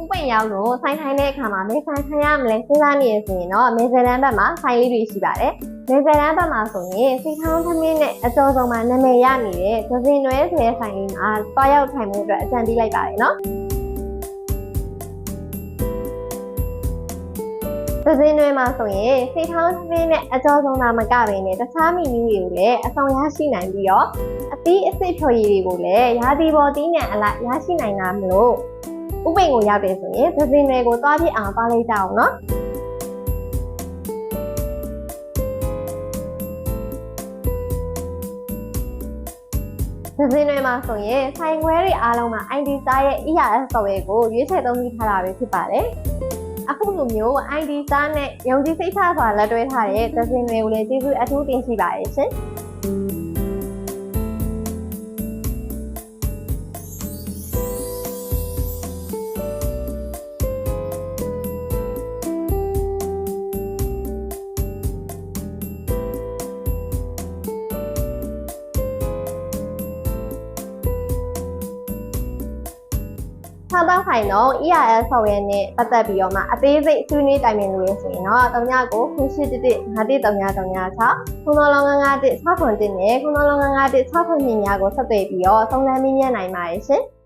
ဥပိန်ရောက်လို့ဆိုင်ထိုင်တဲ့အခါမှာမဲဆိုင်ထိုင်ရမလဲစဉ်းစားနေရဆိုရင်တော့မဲဇလန်ဘက်မှာဆိုင်လေးတွေရှိပါတယ်မဲဇလန်ဘက်မှာဆိုရင်စိတ်ထောင်းသမင်းနဲ့အကျော်ဆုံးမှာနာမည်ရနေတဲ့သစင်နွဲဆိုတဲ့ဆိုင်လေးမှာတွားရောက်ထိုင်မှုအတွက်အကြံပေးလိုက်ပါတယ်နော်သစင်နွဲမှာဆိုရင်စိတ်ထောင်းသမင်းနဲ့အကျော်ဆုံးတာမကဘဲနဲ့တခြားမီနူးတွေကိုလည်းအဆောင်ရရှိနိုင်ပြီးတော့အသီးအစစ်ဖြော်ရည်တွေကိုလည်းရာသီပေါ်တီးနဲ့အလိုက်ရရှိနိုင်တာမလို့ ဥပိန်ကိုရောက်တယ်ဆိုရင်သစင်တွေကိုသွားဖြစ်အောင်သွားလိုက်ကြအောင်နော်သစင်တွေမှာဆိုရင်ဆိုင်ခွဲတွေအားလုံးမှာ ID စားရဲ့ ERS software ကိုရွေးချယ်သုံးပြီးထားတာပဲဖြစ်ပါတယ်အခုလိုမျိုး ID စားနဲ့ယုံကြည်စိတ်ချစွာလက်တွဲထားတဲ့သစင်တွေကိုလည်းကျေးဇူးအထူးတင်ရှိပါတယ်ရှင် ဆောက်တော့ဆိုင်တော့ ERL software နဲ့ပတ်သက်ပြီးတော့မှအသေးစိတ်ဆွေးနွေးတိုင်ပင်လို့ရဆိုရင်တော့တုံညကိုခုရှိတစ်တစ်ငါတစ်တုံညတုံည6ခုနောလောငငါတစ်6ခွန်တစ်နဲ့ခုနောလောငငါတစ်6ခွန်ညညာကိုဆက်သွယ်ပြီးတော့စုံစမ်းမြင်နိုင်ပါရဲ့ရှင်။